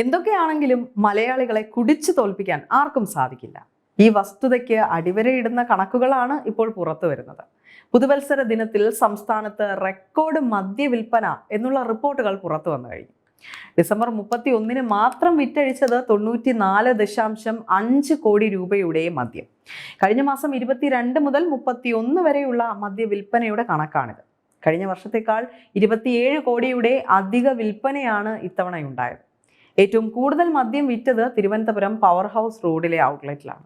എന്തൊക്കെയാണെങ്കിലും മലയാളികളെ കുടിച്ചു തോൽപ്പിക്കാൻ ആർക്കും സാധിക്കില്ല. ഈ വസ്തുതയ്ക്ക് അടിവരയിടുന്ന കണക്കുകളാണ് ഇപ്പോൾ പുറത്തു വരുന്നത്. പുതുവത്സര ദിനത്തിൽ സംസ്ഥാനത്ത് റെക്കോർഡ് മദ്യ വിൽപ്പന എന്നുള്ള റിപ്പോർട്ടുകൾ പുറത്തു വന്നു കഴിഞ്ഞു. ഡിസംബർ മുപ്പത്തി ഒന്നിന് മാത്രം വിറ്റഴിച്ചത് തൊണ്ണൂറ്റി നാല് ദശാംശം അഞ്ച് കോടി രൂപയുടെ മദ്യം. കഴിഞ്ഞ മാസം ഇരുപത്തിരണ്ട് മുതൽ മുപ്പത്തി ഒന്ന് വരെയുള്ള മദ്യ വിൽപ്പനയുടെ കണക്കാണിത്. കഴിഞ്ഞ വർഷത്തേക്കാൾ ഇരുപത്തിയേഴ് കോടിയുടെ അധിക വിൽപ്പനയാണ് ഇത്തവണയുണ്ടായത്. ഏറ്റവും കൂടുതൽ മദ്യം വിറ്റത് തിരുവനന്തപുരം പവർ ഹൗസ് റോഡിലെ ഔട്ട്ലെറ്റിലാണ്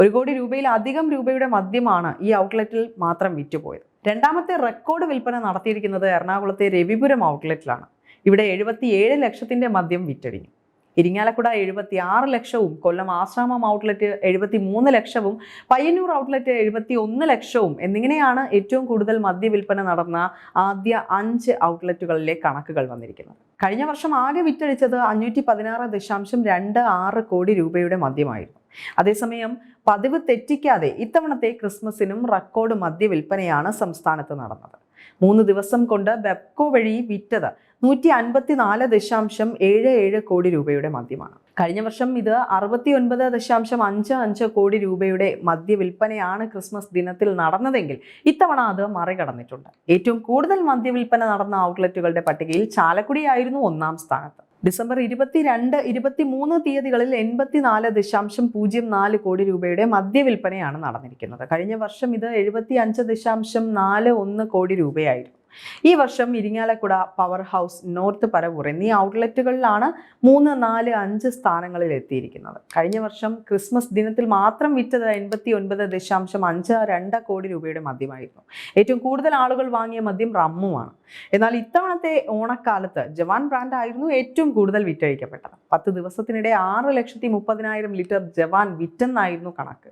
ഒരു കോടി രൂപയിൽ അധികം രൂപയുടെ മദ്യമാണ് ഈ ഔട്ട്ലെറ്റിൽ മാത്രം വിറ്റുപോയത്. രണ്ടാമത്തെ റെക്കോർഡ് വിൽപ്പന നടത്തിയിരിക്കുന്നത് എറണാകുളത്തെ രവിപുരം ഔട്ട്ലെറ്റിലാണ് ഇവിടെ എഴുപത്തിയേഴ് ലക്ഷത്തിന്റെ മദ്യം വിറ്റഴിഞ്ഞു. ഇരിങ്ങാലക്കുട എഴുപത്തി ആറ് ലക്ഷവും കൊല്ലം ആശ്രാമം ഔട്ട്ലെറ്റ് എഴുപത്തി മൂന്ന് ലക്ഷവും പയ്യന്നൂർ ഔട്ട്ലെറ്റ് എഴുപത്തി ഒന്ന് ലക്ഷവും എന്നിങ്ങനെയാണ് ഏറ്റവും കൂടുതൽ മദ്യ വിൽപ്പന നടന്ന ആദ്യ അഞ്ച് ഔട്ട്ലെറ്റുകളിലെ കണക്കുകൾ വന്നിരിക്കുന്നത്. കഴിഞ്ഞ വർഷം ആകെ വിറ്റഴിച്ചത് അഞ്ഞൂറ്റി പതിനാറ് ദശാംശം രണ്ട് ആറ് കോടി രൂപയുടെ മദ്യമായിരുന്നു. അതേസമയം പതിവ് തെറ്റിക്കാതെ ഇത്തവണത്തെ ക്രിസ്മസിനും റെക്കോർഡ് മദ്യ വിൽപ്പനയാണ് സംസ്ഥാനത്ത് നടന്നത്. മൂന്ന് ദിവസം കൊണ്ട് ബെപ്കോ വഴി വിറ്റത് നൂറ്റി അൻപത്തി നാല് ദശാംശം ഏഴ് ഏഴ് കോടി രൂപയുടെ മദ്യമാണ്. കഴിഞ്ഞ വർഷം ഇത് അറുപത്തി ഒൻപത് ദശാംശം അഞ്ച് അഞ്ച് കോടി രൂപയുടെ മദ്യ വിൽപ്പനയാണ് ക്രിസ്മസ് ദിനത്തിൽ നടന്നതെങ്കിൽ ഇത്തവണ അത് മറികടന്നിട്ടുണ്ട്. ഏറ്റവും കൂടുതൽ മദ്യ വിൽപ്പന നടന്ന ഔട്ട്ലെറ്റുകളുടെ പട്ടികയിൽ ചാലക്കുടിയായിരുന്നു ഒന്നാം സ്ഥാനത്ത്. ഡിസംബർ ഇരുപത്തിരണ്ട് ഇരുപത്തി മൂന്ന് തീയതികളിൽ എൺപത്തിനാല് ദശാംശം പൂജ്യം നാല് കോടി രൂപയുടെ മദ്യവിൽപ്പനയാണ് നടന്നിരിക്കുന്നത്. കഴിഞ്ഞ വർഷം ഇത് എഴുപത്തി അഞ്ച് ദശാംശം നാല് ഒന്ന് കോടി രൂപയായിരുന്നു. ഈ വർഷം Irinjalakuda power house north Paravur എന്നീ ഔട്ട്ലെറ്റുകളിലാണ് മൂന്ന് നാല് അഞ്ച് സ്ഥാനങ്ങളിൽ എത്തിയിരിക്കുന്നത്. കഴിഞ്ഞ വർഷം ക്രിസ്മസ് ദിനത്തിൽ മാത്രം വിറ്റത് എൺപത്തി ഒൻപത് ദശാംശം അഞ്ച് രണ്ട് കോടി രൂപയുടെ മദ്യമായിരുന്നു. ഏറ്റവും കൂടുതൽ ആളുകൾ വാങ്ങിയ മദ്യം റമ്മുമാണ്. എന്നാൽ ഇത്തവണത്തെ ഓണക്കാലത്ത് ജവാൻ ബ്രാൻഡ് ആയിരുന്നു ഏറ്റവും കൂടുതൽ വിറ്റഴിക്കപ്പെട്ടത്. പത്ത് ദിവസത്തിനിടെ ആറ് ലക്ഷത്തി മുപ്പതിനായിരം ലിറ്റർ ജവാൻ വിറ്റെന്നായിരുന്നു കണക്ക്.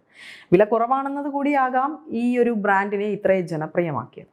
വില കുറവാണെന്നത് കൂടിയാകാം ഈ ഒരു ബ്രാൻഡിനെ ഇത്രയും ജനപ്രിയമാക്കിയത്.